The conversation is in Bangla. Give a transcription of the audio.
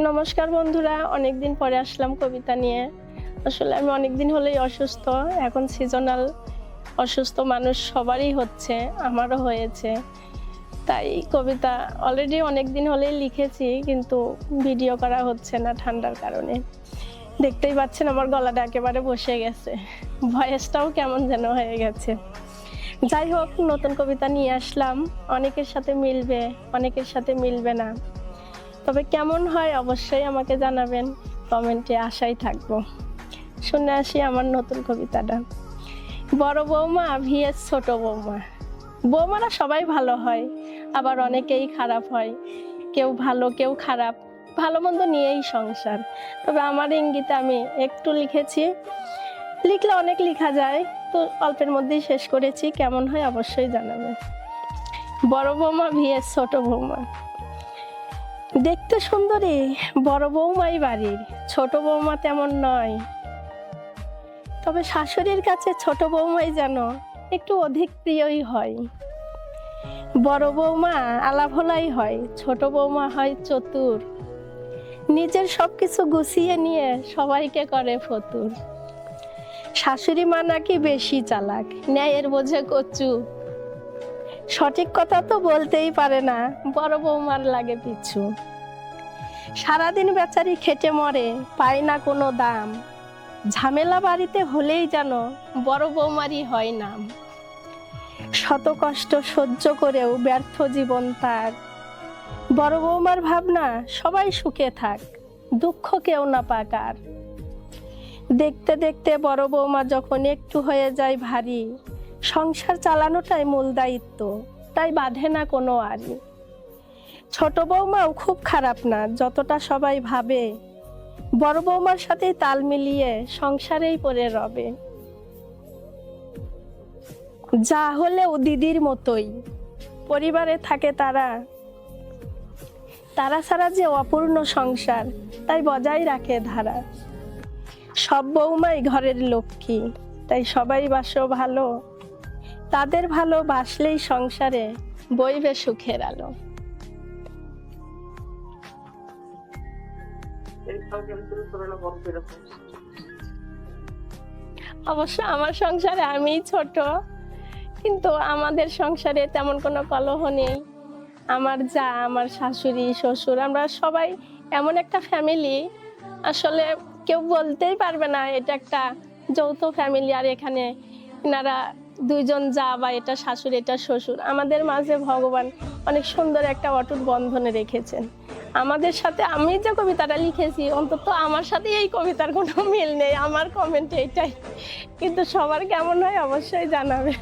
নমস্কার বন্ধুরা অনেক দিন পরে আসলাম কবিতা নিয়ে। আসলে আমি অনেক দিন হলেই অসুস্থ, এখন সিজনাল অসুস্থ মানুষ সবারই হচ্ছে, আমারও হয়েছে। তাই কবিতা অলরেডি অনেক দিন হলেই লিখেছি, কিন্তু ভিডিও করা হচ্ছে না ঠান্ডার কারণে। দেখতেই পাচ্ছেন আমার গলাটা একেবারে বসে গেছে। ভয়েসটাও কেমন যেন হয়ে গেছে। যাই হোক, নতুন কবিতা নিয়ে আসলাম। অনেকের সাথে মিলবে, অনেকের সাথে মিলবে না। তবে কেমন হয় অবশ্যই আমাকে জানাবেন। কমেন্টে আশাই থাকব। শুনে আসি আমার নতুন কবিতাটা। বড় বৌমা ভিএস ছোট বৌমা। বৌমারা সবাই ভালো হয়, আবার অনেকেই খারাপ হয়। কেউ ভালো, কেউ খারাপ। ভালো মন্দ নিয়েই সংসার। তবে আমার ইঙ্গিতে আমি একটু লিখেছি। লিখলে অনেক লেখা যায়, তো অল্পের মধ্যেই শেষ করেছি। কেমন হয় অবশ্যই জানাবেন। বড় বৌমা ভিএস ছোট বৌমা। দেখতে সুন্দরী, বড় বৌমাই বাড়ির, ছোট বৌমা তেমন নয়। তবে শাশুড়ির কাছে ছোট বৌমাই যেন একটু অধিক প্রিয়ই হয়। বড় বৌমা আলাভোলাই হয়, ছোট বৌমা হয় চতুর। নিজের সবকিছু গুছিয়ে নিয়ে সবাইকে করে ফতুর। শাশুড়ি মা নাকি বেশি চালাক, ন্যায়ের বোঝে কচু। সঠিক কথা তো বলতেই পারে না। বড় বৌমার লাগে পিছু সারাদিন বেচারি খেটে মরে, পায় না কোনো দাম। ঝামেলা বাড়িতে হলেই যেন বড় বৌমারই হয় নাম। শত কষ্ট সহ্য করেও ব্যর্থ জীবন তার। বড় বৌমার ভাবনা সবাই সুখে থাক, দুঃখ কেউ না পাকার। দেখতে দেখতে বড় বৌমা যখন একটু হয়ে যায় ভারী সংসার চালানোটাই মূল দায়িত্ব, তাই বাঁধে না কোনো আরই ছোট বৌমাও খুব খারাপ না, যতটা সবাই ভাবে। বড় বৌমার সাথে তাল মিলিয়ে সংসারেই পড়ে রবে। যা হলেও দিদির মতোই, পরিবারে থাকে তারা। তারা ছাড়া যে অপূর্ণ সংসার, তাই বজায় রাখে ধারা। সব বৌমাই ঘরের লক্ষ্মী, তাই সবাই বাসো ভালো। তাদের ভালো বাসলেই সংসারে বইবে সুখের আলো। অবশ্য আমার সংসারে আমিই ছোট, কিন্তু আমাদের সংসারে তেমন কোনো কলহ নেই। আমার যা, আমার শাশুড়ি, শ্বশুর, আমরা সবাই এমন একটা ফ্যামিলি আসলে কেউ বলতেই পারবে না, এটা একটা যৌথ ফ্যামিলি আর এখানে এনারা দুইজন যা বা এটা শাশুড়ি, এটা শ্বশুর। আমাদের মাঝে ভগবান অনেক সুন্দর একটা অটুট বন্ধনে রেখেছেন। আমাদের সাথে আমি যে কবিতাটা লিখেছি, অন্তত আমার সাথে এই কবিতার কোনো মিল নেই। আমার কমেন্ট এইটাই। কিন্তু সবার কেমন হয় অবশ্যই জানাবে